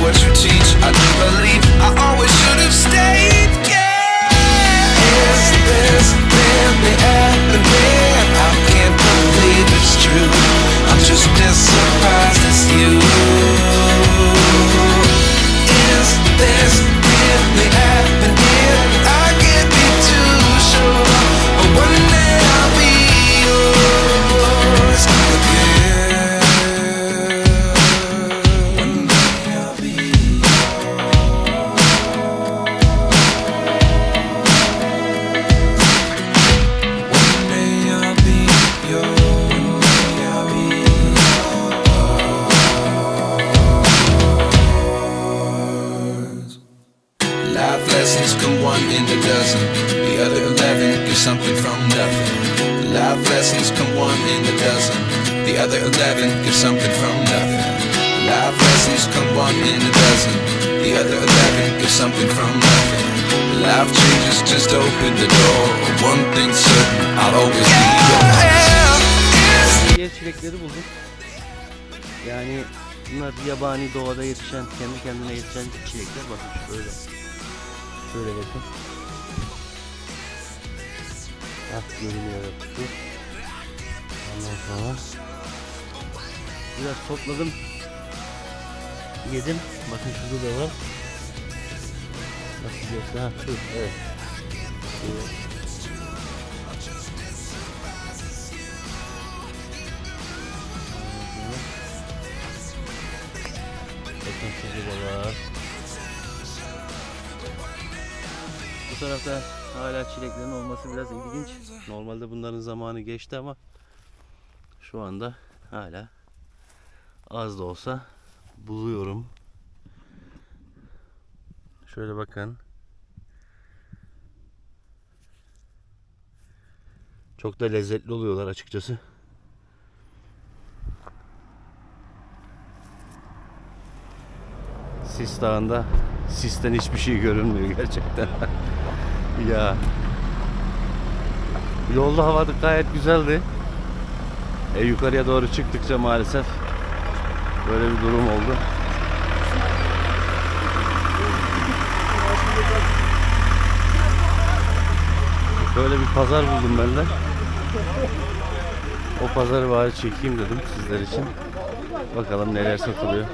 what you teach. I do believe Come one in a dozen. The other eleven get something from nothing. Life lessons come one in a dozen. The other eleven get something from nothing. Life lessons come one in a dozen. The other eleven get something from nothing. Life changes just open the door. One thing's certain, I'll always be yours. Yani bunlar yabani doğada yetişen, kendi kendine yetişen çilekler. Bakın şöyle. Şöyle bakın. Ah görünüyor yapısı. Ondan sonra biraz topladım. Yedim. Bakın şurada da var. Nasıl göster? Ha şu. Evet. Şu. Bakın şurada da var. Tarafta hala çileklerin olması biraz ilginç. Normalde bunların zamanı geçti ama şu anda hala az da olsa buluyorum. Şöyle bakın. Çok da lezzetli oluyorlar açıkçası. Sis Dağı'nda sisten hiçbir şey görünmüyor gerçekten. ya. Yolda hava da gayet güzeldi. E, yukarıya doğru çıktıkça maalesef böyle bir durum oldu. Böyle bir pazar buldum ben de. O pazarı bari çekeyim dedim sizler için. Bakalım neler satılıyor.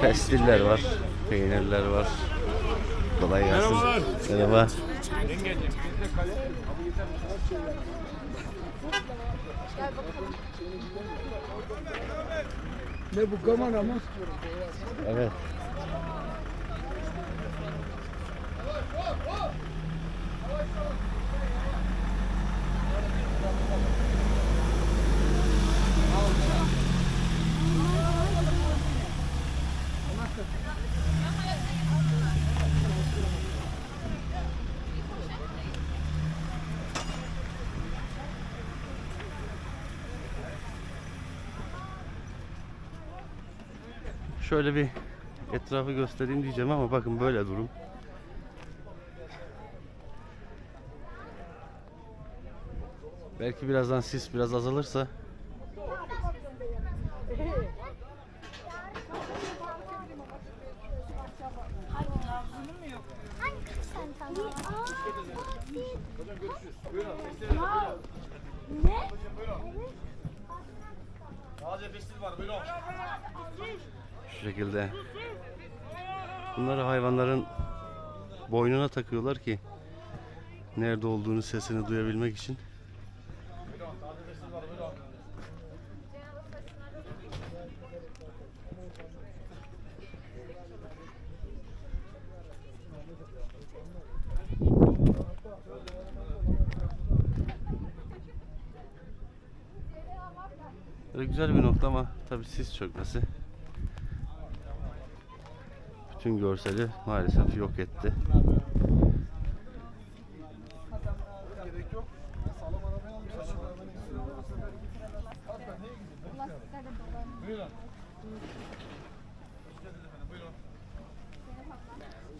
Pestiller var, peynirler var. Kolay gelsin. Merhaba. Ne bu kamera mı? Evet. Şöyle bir etrafı göstereyim diyeceğim ama bakın böyle durum. Belki birazdan sis biraz azalırsa Ne? Evet. Sadece pestil var, buyurun. Şu şekilde. Bunları hayvanların boynuna takıyorlar ki nerede olduğunu sesini duyabilmek için. Böyle güzel bir nokta ama tabii sis çökmesi bütün görseli maalesef yok etti.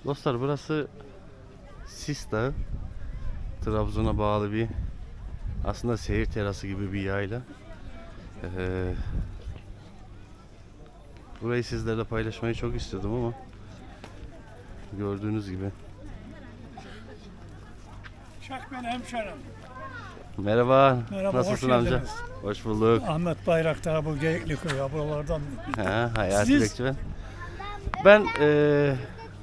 Dostlar burası Sis Dağı. Trabzon'a bağlı bir aslında seyir terası gibi bir yayla. Ee, burayı sizlerle paylaşmayı çok istiyordum ama gördüğünüz gibi. Çak beni hemşerim. Merhaba. Merhaba, Nasılsın hoş amca? geldiniz. Hoş bulduk. Ahmet Bayraktar bu Geyikli köy buralardan. Ha, Hayati Siz? Bekçi ben. Ben eee,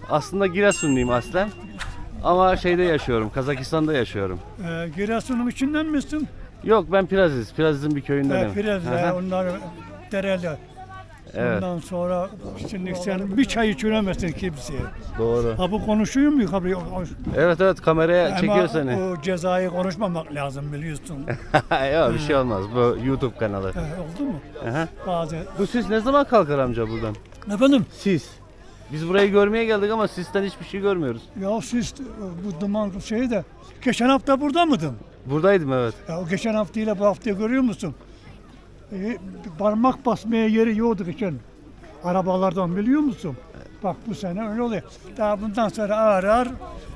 aslında Giresunluyum aslen. Ama şeyde yaşıyorum, Kazakistan'da yaşıyorum. Ee, Giresun'un içinden misin? Yok ben Piraziz, Piraziz'in bir Ee, köyündenim. Biraz Hı he, hı, onlar dereli. Evet, Ondan sonra şimdi sen bir çay içiremezsin kimseye. doğru. Ha bu konuşuyor mu? Ha, Evet evet kameraya Ama çekiyor seni. o cezayı konuşmamak lazım biliyorsun. Yok bir şey olmaz. Bu YouTube kanalı. Ee, oldu mu? Hı. Bazı. Bu sis ne zaman kalkar amca buradan? Efendim? Sis. Biz burayı görmeye geldik ama sisten hiçbir şey görmüyoruz. Ya siz e, bu duman şeyi de geçen hafta burada mıydın? Buradaydım evet. Ya o geçen haftayla bu haftayı görüyor musun? Ee, parmak basmaya yeri yoktu geçen. Arabalardan biliyor musun? Bak bu sene öyle oluyor. Daha bundan sonra ağır ağır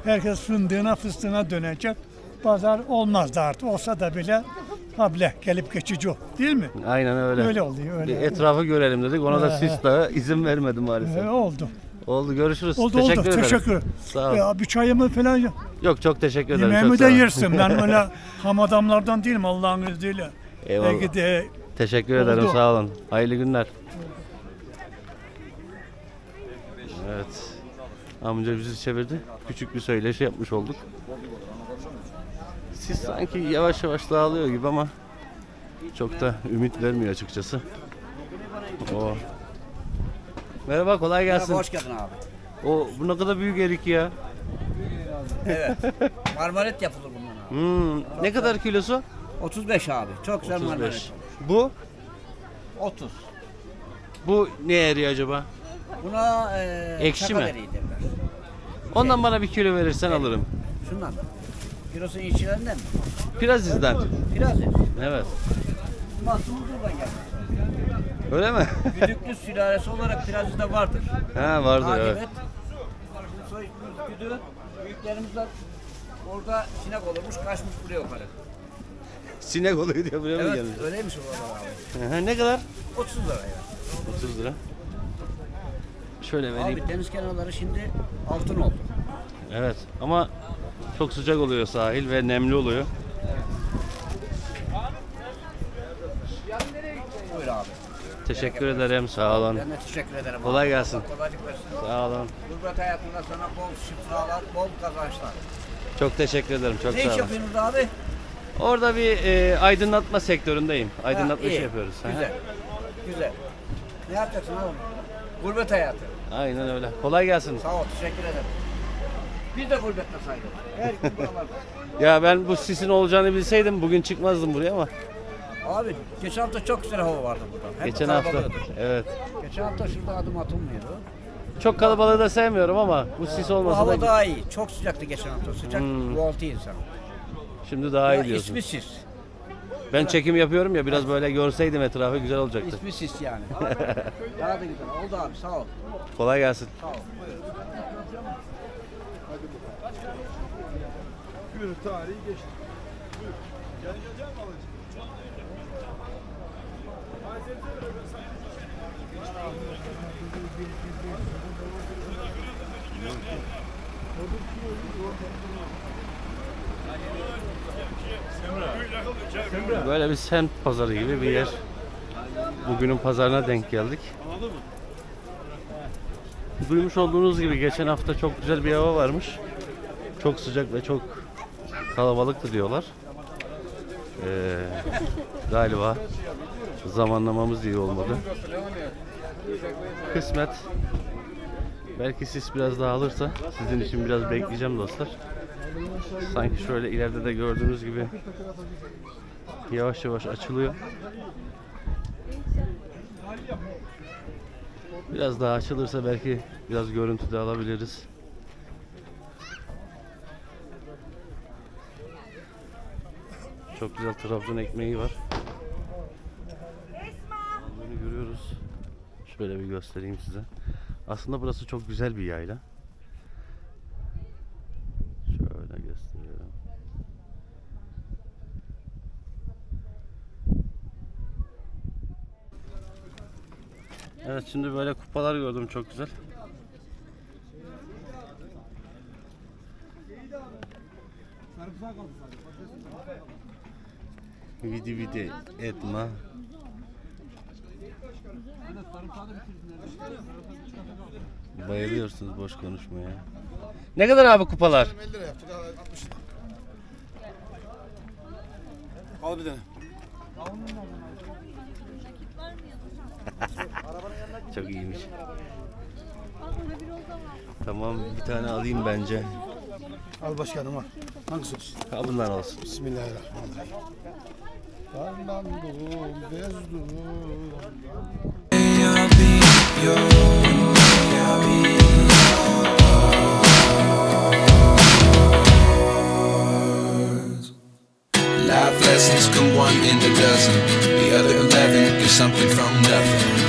herkes fındığına fıstığına dönecek. Pazar olmazdı artık. Olsa da bile hable gelip geçici o. Değil mi? Aynen öyle. Öyle oluyor. Bir Öyle. etrafı görelim dedik. Ona da He, sis dağı izin vermedi maalesef. Ee, oldu. Oldu görüşürüz. Oldu teşekkür oldu. ederim. Teşekkür. Sağ ol. Ya bir çayımı falan Yok çok teşekkür ederim. çok yemeğimi sağ de yersin. Ben öyle ham adamlardan değilim Allah'ın izniyle. Eyvallah. Belki de Teşekkür ederim Oldu. sağ olun. Hayırlı günler. Evet. Amca bizi çevirdi. Küçük bir söyleşi yapmış olduk. Siz sanki yavaş yavaş dağılıyor gibi ama çok da ümit vermiyor açıkçası. O. Merhaba kolay gelsin. Merhaba, hoş geldin abi. O bu ne kadar büyük erik ya. Evet. marmaret yapılır bundan abi. Hmm, ne kadar kilosu? 35 abi. Çok güzel 35. marmaret. Bu 30. bu ne eriği acaba? Buna e, Ekşi mi? veriği derler. Ondan bana bir kilo verirsen alırım. Şundan. Kilosun işçilerinden mi? Piraziz'den. Biraz et. Evet. Mahsulü buradan geldi. Öyle mi? Güdüklü sülalesi olarak Piraziz'de vardır. ha vardır evet. et. Bizim soy Güdü. Büyüklerimizden orada sinek olurmuş, kaçmış buraya yukarı. Sinek oluyor diye buraya mı Evet, gelmiş? öyleymiş o abi. Aha, ne kadar? 30 lira ya. 30 lira. Şöyle vereyim. Abi deniz kenarları şimdi altın oldu. Evet ama çok sıcak oluyor sahil ve nemli oluyor. Buyur abi. Teşekkür ederim. Sağ olun. Ben de teşekkür ederim. Kolay abi. gelsin. Allah Kolaylık versin. Sağ olun. Gurbet hayatında sana bol şifalar, bol kazançlar. Çok teşekkür ederim. Çok ne sağ iş olun. yapıyorsunuz abi? Orada bir e, aydınlatma sektöründeyim. Aydınlatma Ha, işi iyi. yapıyoruz. Güzel. Güzel. Ne yapacaksın oğlum? Gurbet hayatı. Aynen öyle. Kolay gelsin. Sağ ol, teşekkür ederim. Biz de gurbette sayılır. Her gün buralarda. Ya ben bu sisin olacağını bilseydim bugün çıkmazdım buraya ama Abi geçen hafta çok güzel hava vardı burada. Hep geçen hafta evet. Geçen hafta şurada adım atılmıyordu. Çok kalabalığı da sevmiyorum ama bu sis Bu olmasa hava da daha iyi. Çok sıcaktı geçen hafta. Sıcak Hmm. voltu insan. Şimdi daha iyi diyorsun. ismi sis. Ben çekim yapıyorum ya biraz böyle görseydim etrafı güzel olacaktı. İsmi sis yani. daha da güzel. Oldu abi sağ ol. Kolay gelsin. Sağ ol. Buyurun tarihi geçti. Buyur. Gel geleceğim mi alıcı? Böyle bir semt pazarı gibi bir yer. Bugünün pazarına denk geldik. Duymuş olduğunuz gibi geçen hafta çok güzel bir hava varmış. Çok sıcak ve çok kalabalıktı diyorlar. Ee, galiba zamanlamamız iyi olmadı. Kısmet. Belki sis biraz daha alırsa sizin için biraz bekleyeceğim dostlar. Sanki şöyle ileride de gördüğünüz gibi yavaş yavaş açılıyor. Biraz daha açılırsa belki biraz görüntü de alabiliriz. Çok güzel Trabzon ekmeği var. Bunu görüyoruz. Şöyle bir göstereyim size. Aslında burası çok güzel bir yayla. Şöyle gösteriyorum. Evet şimdi böyle kupalar gördüm çok güzel. Vidi vidi etma. Bayılıyorsunuz boş konuşmaya. Ne kadar abi kupalar? 50 lira yaptık. 60 lira. Al bir tane. Çok iyiymiş. Tamam bir tane alayım bence. Al başkanım al. Hangisi olsun? Ha, bundan olsun. Bismillahirrahmanirrahim. Life lessons come one in a dozen. The other eleven get something from nothing.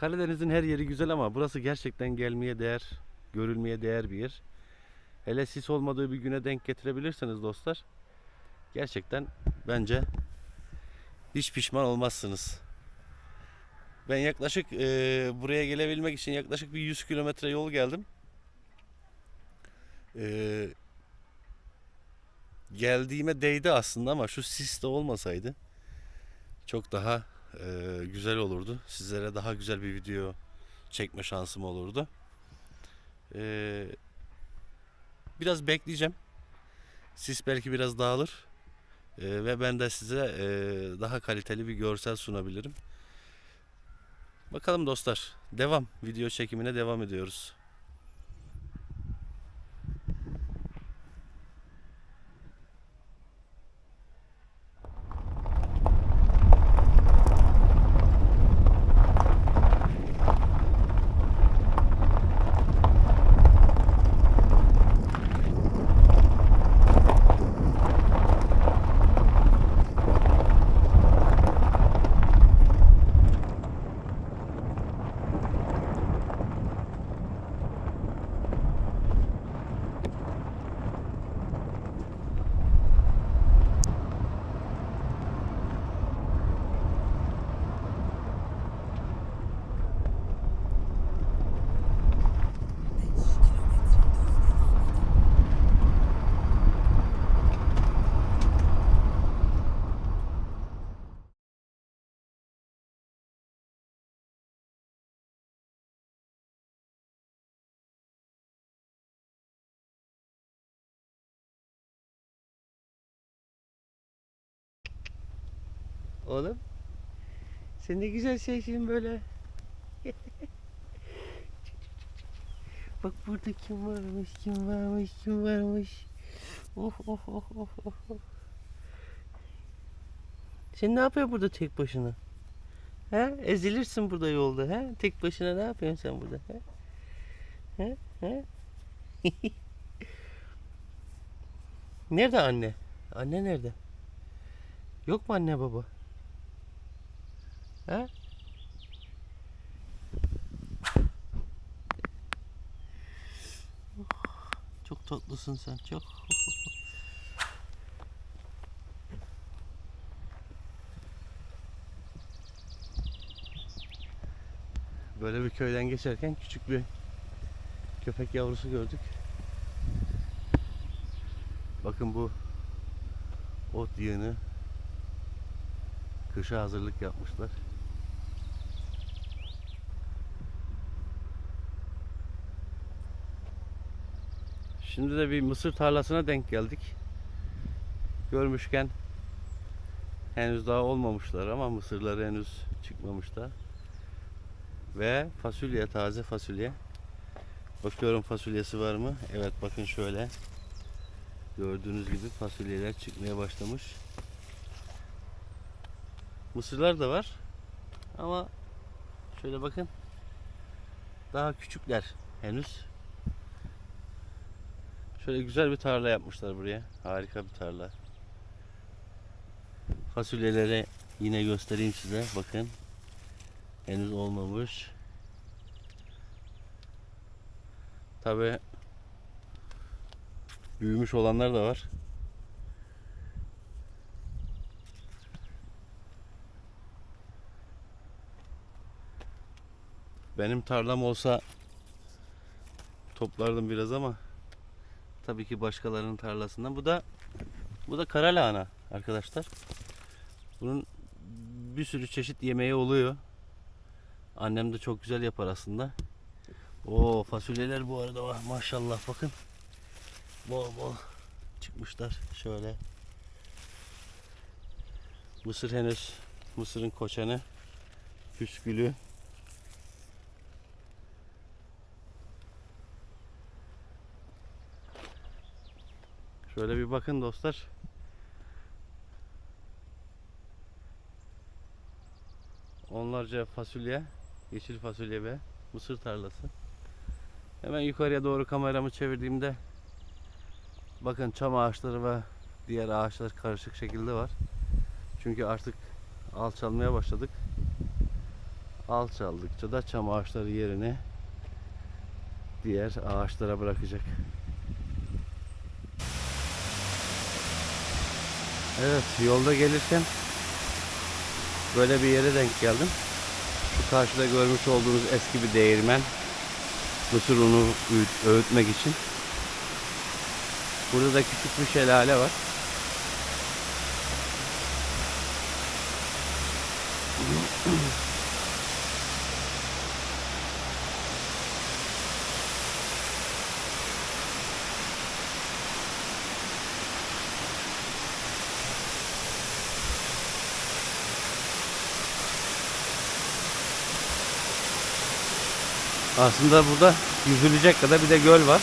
Karadeniz'in her yeri güzel ama burası gerçekten gelmeye değer, görülmeye değer bir yer. Hele sis olmadığı bir güne denk getirebilirseniz dostlar. Gerçekten bence hiç pişman olmazsınız. Ben yaklaşık eee, buraya gelebilmek için yaklaşık bir 100 kilometre yol geldim. Eee, geldiğime değdi aslında ama şu sis de olmasaydı çok daha eee, güzel olurdu. Sizlere daha güzel bir video çekme şansım olurdu. Eee, biraz bekleyeceğim. Sis belki biraz dağılır. Eee, ve ben de size eee, daha kaliteli bir görsel sunabilirim. Bakalım dostlar. Devam. Video çekimine devam ediyoruz. Oğlum. Sen ne güzel şeysin böyle. Bak burada kim varmış, kim varmış, kim varmış. Of of of of of. of. Sen ne yapıyorsun burada tek başına? He? Ezilirsin burada yolda he? Tek başına ne yapıyorsun sen burada he? He? He? nerede anne? Anne nerede? Yok mu anne baba? He? Çok tatlısın sen çok. Böyle bir köyden geçerken küçük bir köpek yavrusu gördük. Bakın bu ot yığını kışa hazırlık yapmışlar. Şimdi de bir mısır tarlasına denk geldik. Görmüşken henüz daha olmamışlar ama mısırları henüz çıkmamış da. Ve fasulye, taze fasulye. Bakıyorum fasulyesi var mı? Evet bakın şöyle. Gördüğünüz gibi fasulyeler çıkmaya başlamış. Mısırlar da var. Ama şöyle bakın. Daha küçükler henüz. Şöyle güzel bir tarla yapmışlar buraya. Harika bir tarla. Fasulyeleri yine göstereyim size. Bakın. Henüz olmamış. Tabi büyümüş olanlar da var. Benim tarlam olsa toplardım biraz ama tabii ki başkalarının tarlasından. Bu da bu da kara lahana arkadaşlar. Bunun bir sürü çeşit yemeği oluyor. Annem de çok güzel yapar aslında. O fasulyeler bu arada var maşallah bakın. Bol bol çıkmışlar şöyle. Mısır henüz mısırın koçanı püskülü. Şöyle bir bakın dostlar. Onlarca fasulye, yeşil fasulye ve mısır tarlası. Hemen yukarıya doğru kameramı çevirdiğimde bakın çam ağaçları ve diğer ağaçlar karışık şekilde var. Çünkü artık alçalmaya başladık. Alçaldıkça da çam ağaçları yerini diğer ağaçlara bırakacak. Evet yolda gelirken böyle bir yere denk geldim. Şu karşıda görmüş olduğunuz eski bir değirmen. Mısır unu öğüt- öğütmek için. Burada da küçük bir şelale var. Aslında burada yüzülecek kadar bir de göl var.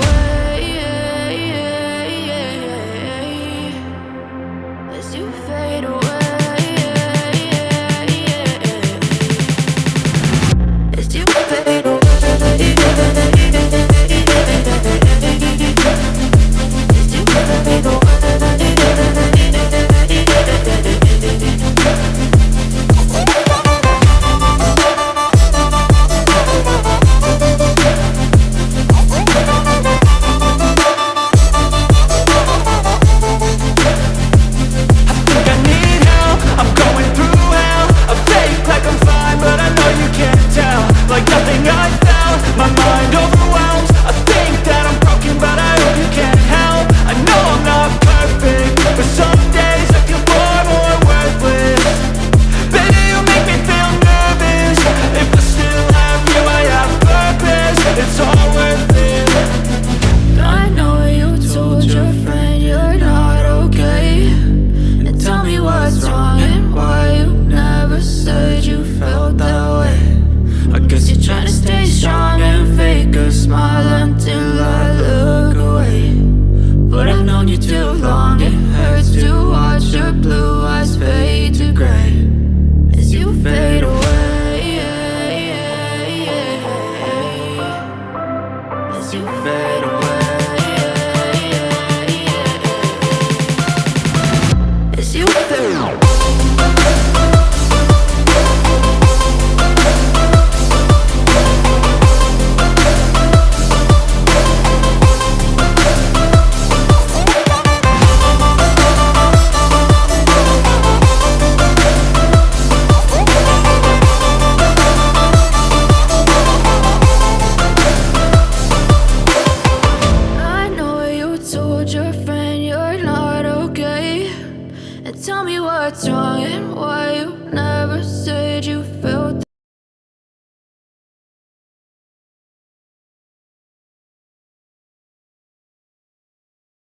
You fade